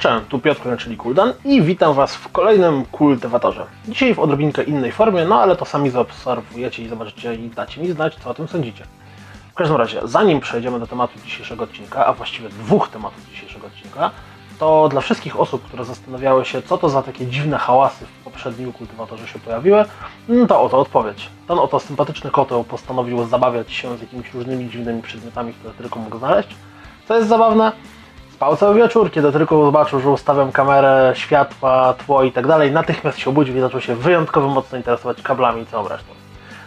Cześć, tu Piotr, czyli Kuldan i witam Was w kolejnym Kultywatorze. Dzisiaj w odrobinkę innej formie, no ale to sami zaobserwujecie i zobaczycie i dacie mi znać, co o tym sądzicie. W każdym razie, zanim przejdziemy do tematu dzisiejszego odcinka, a właściwie dwóch tematów dzisiejszego odcinka, to dla wszystkich osób, które zastanawiały się, co to za takie dziwne hałasy w poprzednim kultywatorze się pojawiły, no to oto odpowiedź. Ten oto sympatyczny koteł postanowił zabawiać się z jakimiś różnymi dziwnymi przedmiotami, które tylko mógł znaleźć. Co jest zabawne? Spał cały wieczór, kiedy tylko zobaczył, że ustawiam kamerę, światła, tło i tak dalej. Natychmiast się obudził i zaczął się wyjątkowo mocno interesować kablami i całą resztą.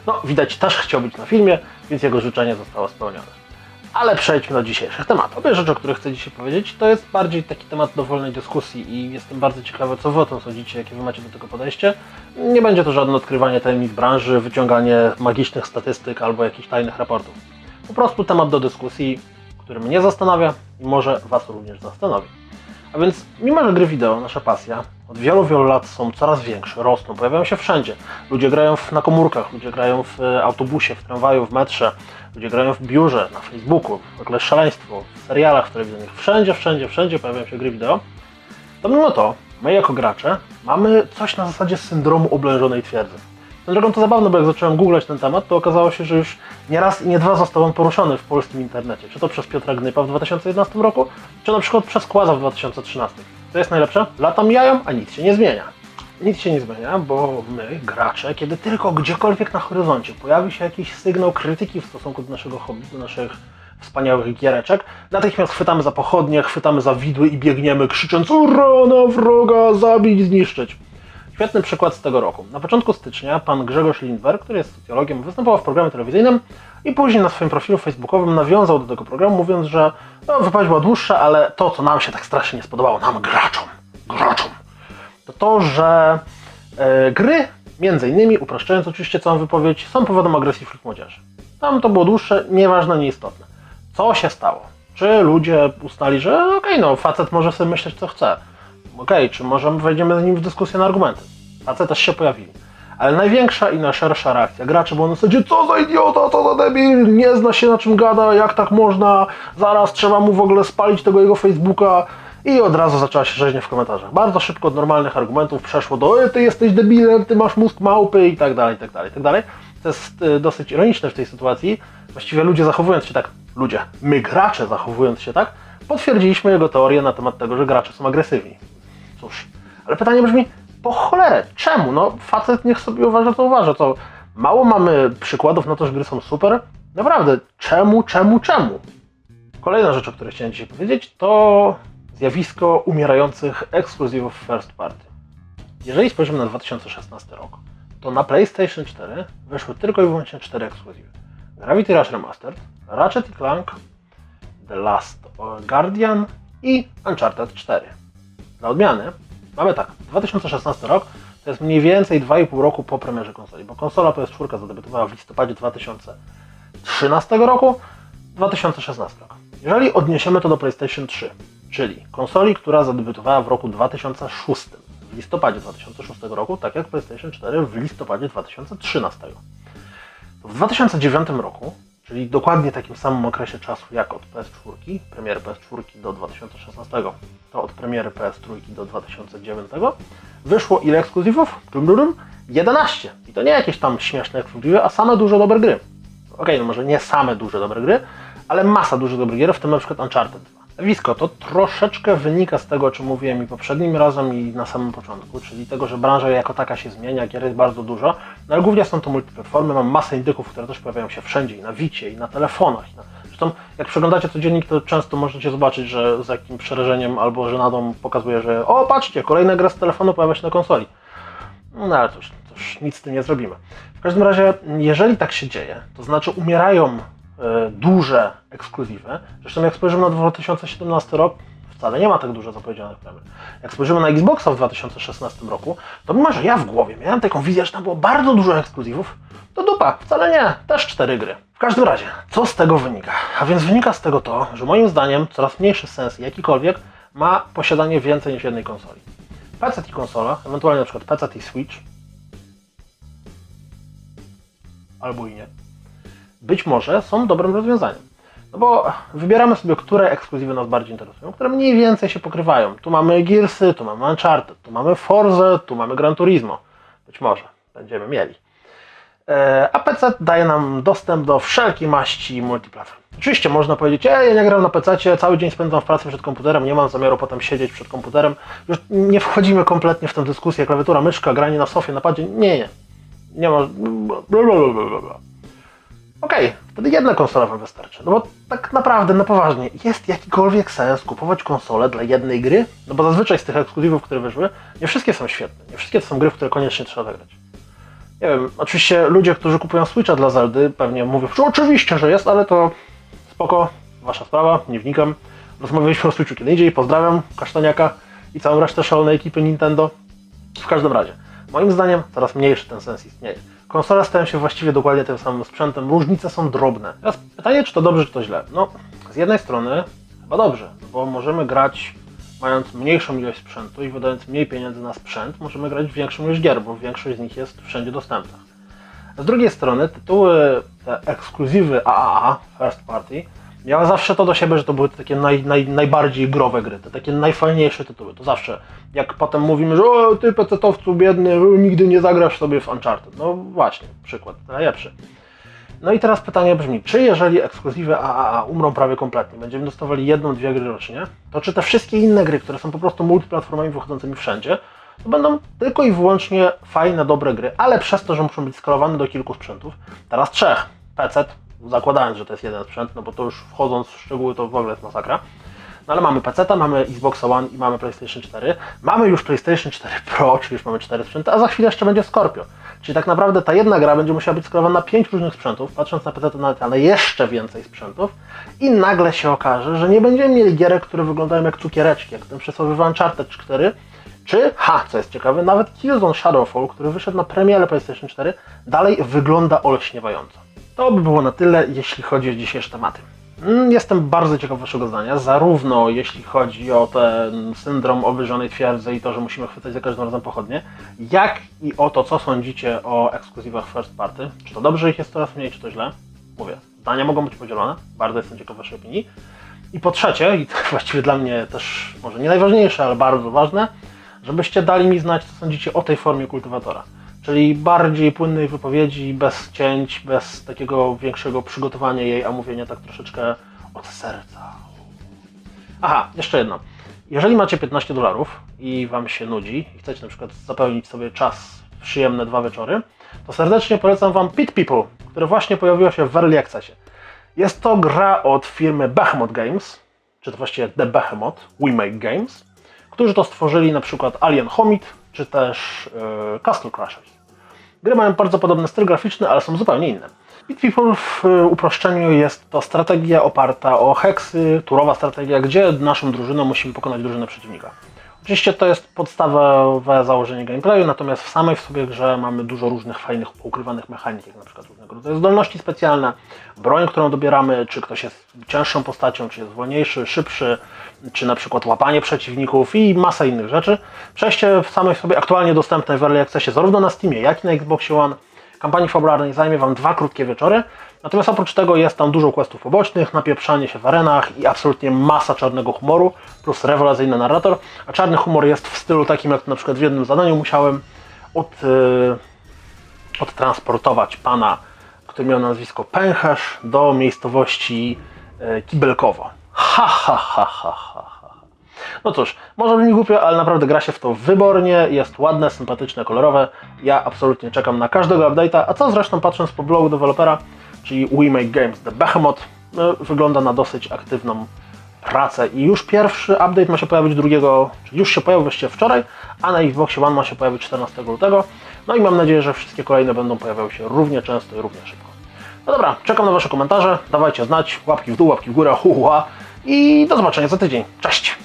No, widać, też chciał być na filmie, więc jego życzenie zostało spełnione. Ale przejdźmy do dzisiejszych tematów. Obie rzeczy, o których chcę dzisiaj powiedzieć, to jest bardziej taki temat do wolnej dyskusji i jestem bardzo ciekawy, co wy o tym sądzicie, jakie wy macie do tego podejście. Nie będzie to żadne odkrywanie tajemnic branży, wyciąganie magicznych statystyk albo jakichś tajnych raportów. Po prostu temat do dyskusji, który mnie zastanawia i może Was również zastanowi. A więc, mimo że gry wideo, nasza pasja, od wielu, wielu lat są coraz większe, rosną, pojawiają się wszędzie. Ludzie grają w, na komórkach, ludzie grają w e, autobusie, w tramwaju, w metrze, ludzie grają w biurze, na Facebooku, w ogóle szaleństwo, w serialach, w telewizyjnych, wszędzie, wszędzie, wszędzie pojawiają się gry wideo. To mimo to, my jako gracze mamy coś na zasadzie syndromu oblężonej twierdzy. Drogą to zabawne, bo jak zacząłem googlać ten temat, to okazało się, że już nie raz i nie dwa został on poruszony w polskim internecie. Czy to przez Piotra Gnypa w 2011 roku, czy na przykład przez Kłaza w 2013. Co jest najlepsze? Lata mijają, a nic się nie zmienia. Nic się nie zmienia, bo my, gracze, kiedy tylko gdziekolwiek na horyzoncie pojawi się jakiś sygnał krytyki w stosunku do naszego hobby, do naszych wspaniałych giereczek, natychmiast chwytamy za pochodnie, chwytamy za widły i biegniemy krzycząc Ura na wroga, zabić, zniszczyć. Świetny przykład z tego roku. Na początku stycznia pan Grzegorz Lindberg, który jest socjologiem, występował w programie telewizyjnym i później na swoim profilu facebookowym nawiązał do tego programu, mówiąc, że no, wypowiedź była dłuższa, ale to, co nam się tak strasznie nie spodobało, nam graczom, graczom, to to, że e, gry, między innymi, upraszczając oczywiście całą wypowiedź, są powodem agresji wśród młodzieży. Tam to było dłuższe, nieważne, nieistotne. Co się stało? Czy ludzie ustali, że okej, no facet może sobie myśleć co chce. Okej, czy możemy wejdziemy z nim w dyskusję na argumenty? Tacy też się pojawili. Ale największa i najszersza reakcja graczy była na zasadzie co za idiota, co za debil, nie zna się na czym gada, jak tak można, zaraz trzeba mu w ogóle spalić tego jego Facebooka i od razu zaczęła się rzeźnia w komentarzach. Bardzo szybko od normalnych argumentów przeszło do e, ty jesteś debilem, ty masz mózg małpy i tak dalej, i tak dalej, i tak dalej. To jest y, dosyć ironiczne w tej sytuacji. Właściwie ludzie zachowując się tak, ludzie, my gracze zachowując się tak, potwierdziliśmy jego teorię na temat tego, że gracze są agresywni. Cóż, ale pytanie brzmi, po cholerę, czemu? No, facet niech sobie uważa, co uważa. To mało mamy przykładów na to, że gry są super. Naprawdę, czemu, czemu, czemu? Kolejna rzecz, o której chciałem dzisiaj powiedzieć, to zjawisko umierających ekskluzywów first party. Jeżeli spojrzymy na 2016 rok, to na PlayStation 4 wyszły tylko i wyłącznie cztery ekskluzywy. Gravity Rush Remastered, Ratchet Clank, The Last Guardian i Uncharted 4. Dla odmiany mamy tak, 2016 rok to jest mniej więcej 2,5 roku po premierze konsoli, bo konsola PS4 zadebiutowała w listopadzie 2013 roku, 2016 rok. Jeżeli odniesiemy to do PlayStation 3, czyli konsoli, która zadebiutowała w roku 2006, w listopadzie 2006 roku, tak jak PlayStation 4 w listopadzie 2013. To w 2009 roku, czyli dokładnie takim samym okresie czasu jak od PS4, premiery PS4 do 2016, to od premiery PS3 do 2009, wyszło ile ekskluzywów? Dum, dum, dum. 11. I to nie jakieś tam śmieszne ekskluzywy, a same duże dobre gry. Okej, no może nie same duże dobre gry, ale masa dużych dobrych gier, w tym na przykład Uncharted 2. Wisko, to troszeczkę wynika z tego, o czym mówiłem i poprzednim razem i na samym początku, czyli tego, że branża jako taka się zmienia, gier jest bardzo dużo, no ale głównie są to multiplatformy, mam masę indyków, które też pojawiają się wszędzie, i na Wicie, i na telefonach. I na... Zresztą jak przeglądacie codziennik, to często możecie zobaczyć, że z jakim przerażeniem albo żenadą pokazuje, że o patrzcie, kolejna gra z telefonu pojawia się na konsoli. No ale cóż, cóż, nic z tym nie zrobimy. W każdym razie, jeżeli tak się dzieje, to znaczy umierają duże ekskluzywy. Zresztą jak spojrzymy na 2017 rok, wcale nie ma tak dużo zapowiedzianych premier. Jak spojrzymy na Xboxa w 2016 roku, to mimo, że ja w głowie miałem taką wizję, że tam było bardzo dużo ekskluzywów, to dupa, wcale nie, też cztery gry. W każdym razie, co z tego wynika? A więc wynika z tego to, że moim zdaniem coraz mniejszy sens jakikolwiek ma posiadanie więcej niż jednej konsoli. PC i konsola, ewentualnie na przykład PC i Switch, albo i nie, być może są dobrym rozwiązaniem. No bo wybieramy sobie, które ekskluzywy nas bardziej interesują, które mniej więcej się pokrywają. Tu mamy Gearsy, tu mamy Uncharted, tu mamy Forza, tu mamy Gran Turismo. Być może będziemy mieli. E, A PC daje nam dostęp do wszelkiej maści multiplatform. Oczywiście można powiedzieć, e, ja nie gram na PC, cały dzień spędzam w pracy przed komputerem, nie mam zamiaru potem siedzieć przed komputerem. Już nie wchodzimy kompletnie w tę dyskusję, klawiatura, myszka, granie na sofie, na padzie. Nie, nie. Nie ma. Bla, Okej, wtedy jedna konsola Wam wystarczy. No bo tak naprawdę, na poważnie, jest jakikolwiek sens kupować konsolę dla jednej gry? No bo zazwyczaj z tych ekskluzywów, które wyszły, nie wszystkie są świetne. Nie wszystkie to są gry, w które koniecznie trzeba zagrać. Nie wiem, oczywiście ludzie, którzy kupują Switcha dla Zeldy, pewnie mówią, że oczywiście, że jest, ale to spoko, wasza sprawa, nie wnikam. Rozmawialiśmy o Switchu kiedy indziej, pozdrawiam Kasztaniaka i całą resztę szalonej ekipy Nintendo. W każdym razie, moim zdaniem coraz mniejszy ten sens istnieje. Konsole stają się właściwie dokładnie tym samym sprzętem, różnice są drobne. Teraz pytanie, czy to dobrze, czy to źle? No, z jednej strony chyba dobrze, no bo możemy grać mając mniejszą ilość sprzętu i wydając mniej pieniędzy na sprzęt, możemy grać w większą ilość gier, bo większość z nich jest wszędzie dostępna. Z drugiej strony tytuły, te ekskluzywy AAA, First Party, miały zawsze to do siebie, że to były takie naj, naj, najbardziej growe gry, te takie najfajniejsze tytuły. To zawsze, jak potem mówimy, że o, ty pecetowcu biedny, nigdy nie zagrasz sobie w Uncharted. No właśnie, przykład najlepszy. No i teraz pytanie brzmi, czy jeżeli ekskluzywy AAA umrą prawie kompletnie, będziemy dostawali jedną, dwie gry rocznie, to czy te wszystkie inne gry, które są po prostu multiplatformami wychodzącymi wszędzie, to będą tylko i wyłącznie fajne, dobre gry, ale przez to, że muszą być skalowane do kilku sprzętów, teraz trzech, PC, zakładając, że to jest jeden sprzęt, no bo to już wchodząc w szczegóły to w ogóle jest masakra, no ale mamy PC, mamy Xbox One i mamy PlayStation 4. Mamy już PlayStation 4 Pro, czyli już mamy 4 sprzęty, a za chwilę jeszcze będzie Scorpio. Czyli tak naprawdę ta jedna gra będzie musiała być skalowana na 5 różnych sprzętów, patrząc na PC nawet, ale jeszcze więcej sprzętów i nagle się okaże, że nie będziemy mieli gierek, które wyglądają jak cukiereczki, jak ten przysłowiowy Uncharted 4, czy, ha, co jest ciekawe, nawet Killzone Shadowfall, który wyszedł na premierę PlayStation 4, dalej wygląda olśniewająco. To by było na tyle, jeśli chodzi o dzisiejsze tematy. Mm, Jestem bardzo ciekaw Waszego zdania, zarówno jeśli chodzi o ten syndrom owyżonej twierdzy i to, że musimy chwytać za każdym razem pochodnie, jak i o to, co sądzicie o ekskluzywach first party. Czy to dobrze ich jest coraz mniej, czy to źle? Mówię, zdania mogą być podzielone, bardzo jestem ciekaw Waszej opinii. I po trzecie, i to właściwie dla mnie też może nie najważniejsze, ale bardzo ważne, żebyście dali mi znać, co sądzicie o tej formie kultywatora. Czyli bardziej płynnej wypowiedzi, bez cięć, bez takiego większego przygotowania jej, a mówienia tak troszeczkę od serca. Aha, jeszcze jedno. Jeżeli macie 15 dolarów i Wam się nudzi i chcecie na przykład zapełnić sobie czas przyjemne dwa wieczory, to serdecznie polecam Wam Pit People, które właśnie pojawiło się w Early Accessie. Jest to gra od firmy Behemoth Games, czy to właściwie The Behemoth, We Make Games, którzy to stworzyli na przykład Alien Homid, czy też e, Castle Crashers. Gry mają bardzo podobny styl graficzny, ale są zupełnie inne. Pit People w uproszczeniu jest to strategia oparta o heksy, turowa strategia, gdzie naszą drużyną musimy pokonać drużynę przeciwnika. Oczywiście to jest podstawowe założenie gameplayu, natomiast w samej w sobie grze mamy dużo różnych fajnych, ukrywanych mechanik, jak na przykład różnego rodzaju zdolności specjalne, broń, którą dobieramy, czy ktoś jest cięższą postacią, czy jest wolniejszy, szybszy, czy na przykład łapanie przeciwników i masa innych rzeczy. Przejście w samej w sobie aktualnie dostępne w Early Accessie zarówno na Steamie, jak i na Xboxie One kampanii fabularnej zajmie Wam dwa krótkie wieczory. Natomiast oprócz tego jest tam dużo questów pobocznych, napieprzanie się w arenach i absolutnie masa czarnego humoru, plus rewelacyjny narrator. A czarny humor jest w stylu takim, jak na przykład w jednym zadaniu musiałem od, yy, odtransportować pana, który miał nazwisko Pęcherz, do miejscowości yy, Kibelkowo. Ha, ha, ha, ha, ha. No cóż, może brzmi głupio, ale naprawdę gra się w to wybornie, jest ładne, sympatyczne, kolorowe. Ja absolutnie czekam na każdego update'a, a co zresztą patrząc po blogu dewelopera, czyli We Make Games The Behemoth, no, wygląda na dosyć aktywną pracę i już pierwszy update ma się pojawić 2, czyli już się pojawił właściwie wczoraj, a na Xboxie One ma się pojawić 14 lutego. No i mam nadzieję, że wszystkie kolejne będą pojawiały się równie często i równie szybko. No dobra, czekam na Wasze komentarze, dawajcie znać, łapki w dół, łapki w górę, hu, hu, ha. i do zobaczenia za tydzień. Cześć!